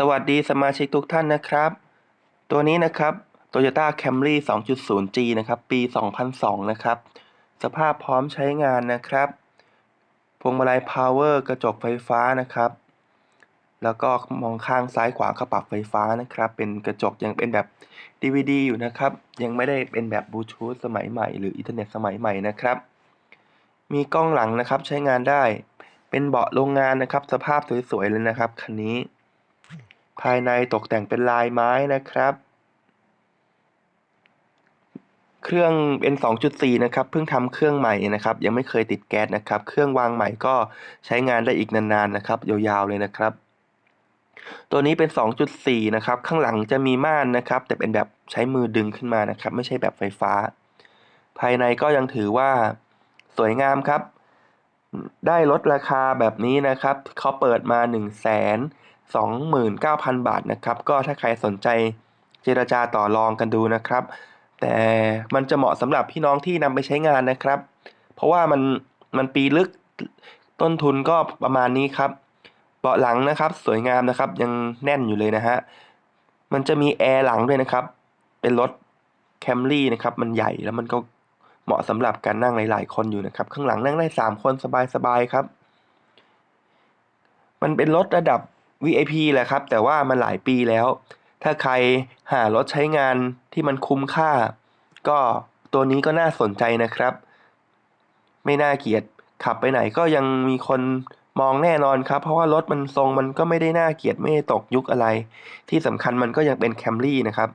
สวัสดีสมาชิกทุกท่านนะครับ ตัวนี้นะครับ Toyota Camry 2.0G นะครับ ปี 2002 นะครับ สภาพพร้อมใช้งานนะครับ พวงมาลัย Power กระจกไฟฟ้านะครับ แล้วก็มองข้างซ้ายขวาก็ปรับไฟฟ้านะครับ เป็นกระจกยังเป็นแบบ DVD อยู่นะครับ ยังไม่ได้เป็นแบบบลูทูธสมัยใหม่หรืออินเทอร์เน็ตสมัยใหม่นะครับ มีกล้องหลังนะครับใช้งานได้ เป็นเบาะโรงงานนะครับ สภาพสวยๆเลยนะครับคันนี้ ภายในตกแต่งเป็นลายไม้นะครับ เครื่องเป็น2.4นะครับ เพิ่งทำเครื่องใหม่นะครับ ยังไม่เคยติดแก๊สนะครับ เครื่องวางใหม่ก็ใช้งานได้อีกนานๆนะครับ ยาวๆเลยนะครับ ตัวนี้เป็น 2.4 นะครับ ข้างหลังจะมีม่านนะครับ แต่เป็นแบบใช้มือดึงขึ้นมานะครับ ไม่ใช่แบบไฟฟ้า ภายในก็ยังถือว่าสวยงามครับได้ลดราคาแบบนี้นะครับ เขาเปิดมา1 2 9 0 0 0 บาทนะครับ ก็ถ้าใครสนใจเจรจาต่อรองกันดูนะครับ แต่มันจะเหมาะสำหรับพี่น้องที่นำไปใช้งานนะครับ เพราะว่ามันมันปีลึกต้นทุนก็ประมาณนี้ครับ เบาะหลังนะครับ สวยงามนะครับ ยังแน่นอยู่เลยนะฮะ มันจะมีแอร์หลังด้วยนะครับ เป็นรถแคมรี่นะครับ มันใหญ่แล้วมันก็เหมาะสำหรับการนั่งหลาย ๆ คนอยู่นะครับ ข้างหลังนั่งได้สามคนสบายๆครับ มันเป็นรถระดับ VIP แหละครับ แต่ว่ามันหลายปีแล้ว ถ้าใครหารถใช้งานที่มันคุ้มค่า ก็ตัวนี้ก็น่าสนใจนะครับ ไม่น่าเกลียดขับไปไหนก็ยังมีคนมองแน่นอนครับ เพราะว่ารถมันทรงมันก็ไม่ได้น่าเกลียดไม่ได้ตกยุคอะไร ที่สำคัญมันก็ยังเป็นแคมรี่นะครับ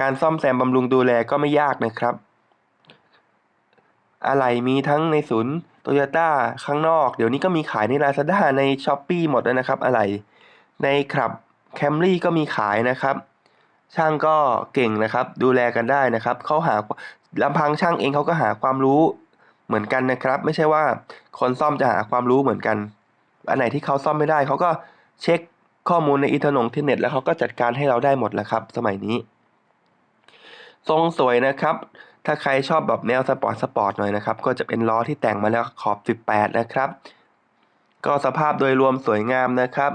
การซ่อมแซมบำรุงดูแลก็ไม่ยากนะครับ อะไรมีทั้งในศูนย์โตโยต้าข้างนอก เดี๋ยวนี้ก็มีขายใน Lazada ใน s h อ p e e หมดแล้วนะครับ อะไร ในครับแคมรี่ก็มีขายนะครับ ช่างก็เก่งนะครับ ดูแลกันได้นะครับเขาหาลำพังช่างเองเขาก็หาความรู้เหมือนกันนะครับ ไม่ใช่ว่าคนซ่อมจะหาความรู้เหมือนกัน อันไหนที่เขาซ่อมไม่ได้เขาก็เช็คข้อมูลในอินเทอร์เน็ตแล้วเขาก็จัดการให้เราได้หมดแล้วครับ สมัยนี้ ทรงสวยนะครับ ถ้าใครชอบแบบแนวสปอร์ตสปอร์ตหน่อยนะครับ ก็จะเป็นล้อที่แต่งมาแล้วขอบ 18 นะครับ ก็สภาพโดยรวมสวยงามนะครับ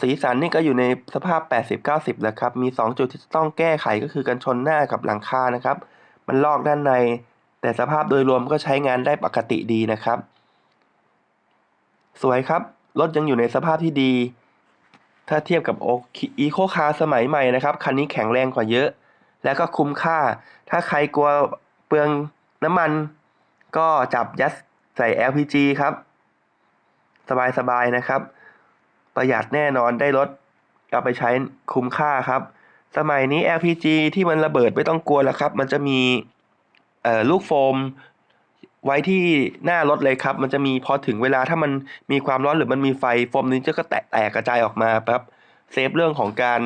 สีสันนี่ก็อยู่ในสภาพ 80-90 แล้วครับ มี 2 จุดที่ต้องแก้ไขก็คือกันชนหน้ากับหลังคานะครับ มันลอกด้านใน แต่สภาพโดยรวมก็ใช้งานได้ปกติดีนะครับ สวยครับ รถยังอยู่ในสภาพที่ดี ถ้าเทียบกับโออีโคคาร์สมัยใหม่นะครับ คันนี้แข็งแรงกว่าเยอะ แล้วก็คุ้มค่า ถ้าใครกลัวเปลืองน้ำมัน ก็จับยัดใส่ LPG ครับ สบายๆนะครับ ประหยัดแน่นอนได้รถเอาไปใช้คุ้มค่าครับ สมัยนี้ LPG ที่มันระเบิดไม่ต้องกลัวแล้วครับ มันจะมีลูกโฟมไว้ที่หน้ารถเลยครับ มันจะมีพอถึงเวลาถ้ามันมีความร้อนหรือมันมีไฟโฟมนี้จะก็แตกกระจายออกมาครับ เซฟเรื่องของการ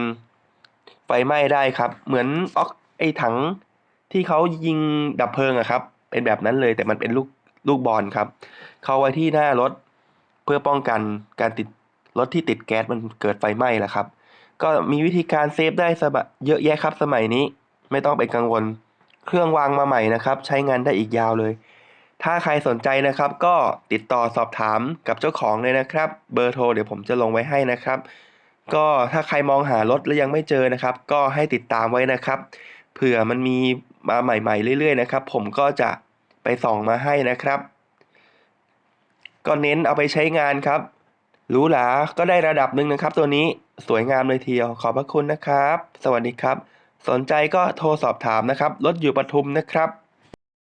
ไฟไหม้ได้ครับ เหมือนออกไอถังที่เขายิงดับเพลิงอะครับ เป็นแบบนั้นเลยแต่มันเป็นลูกลูกบอลครับ เขาไว้ที่หน้ารถเพื่อป้องกันการติดรถที่ติดแก๊สมันเกิดไฟไหม้แหละครับ ก็มีวิธีการเซฟได้สบเยอะแยะครับสมัยนี้ไม่ต้องเป็นกังวล เครื่องวางมาใหม่นะครับ ใช้งานได้อีกยาวเลย ถ้าใครสนใจนะครับ ก็ติดต่อสอบถามกับเจ้าของเลยนะครับ เบอร์โทรเดี๋ยวผมจะลงไว้ให้นะครับ ก็ถ้าใครมองหารถแล้วยังไม่เจอนะครับ ก็ให้ติดตามไว้นะครับ เผื่อมันมีมาใหม่ๆเรื่อยๆนะครับ ผมก็จะไปส่องมาให้นะครับ ก็เน้นเอาไปใช้งานครับหรูหราก็ได้ระดับหนึ่งนะครับ ตัวนี้สวยงามเลยทีเดียวขอบพระคุณนะครับ สวัสดีครับ สนใจก็โทรสอบถามนะครับรถอยู่ปทุมนะครับ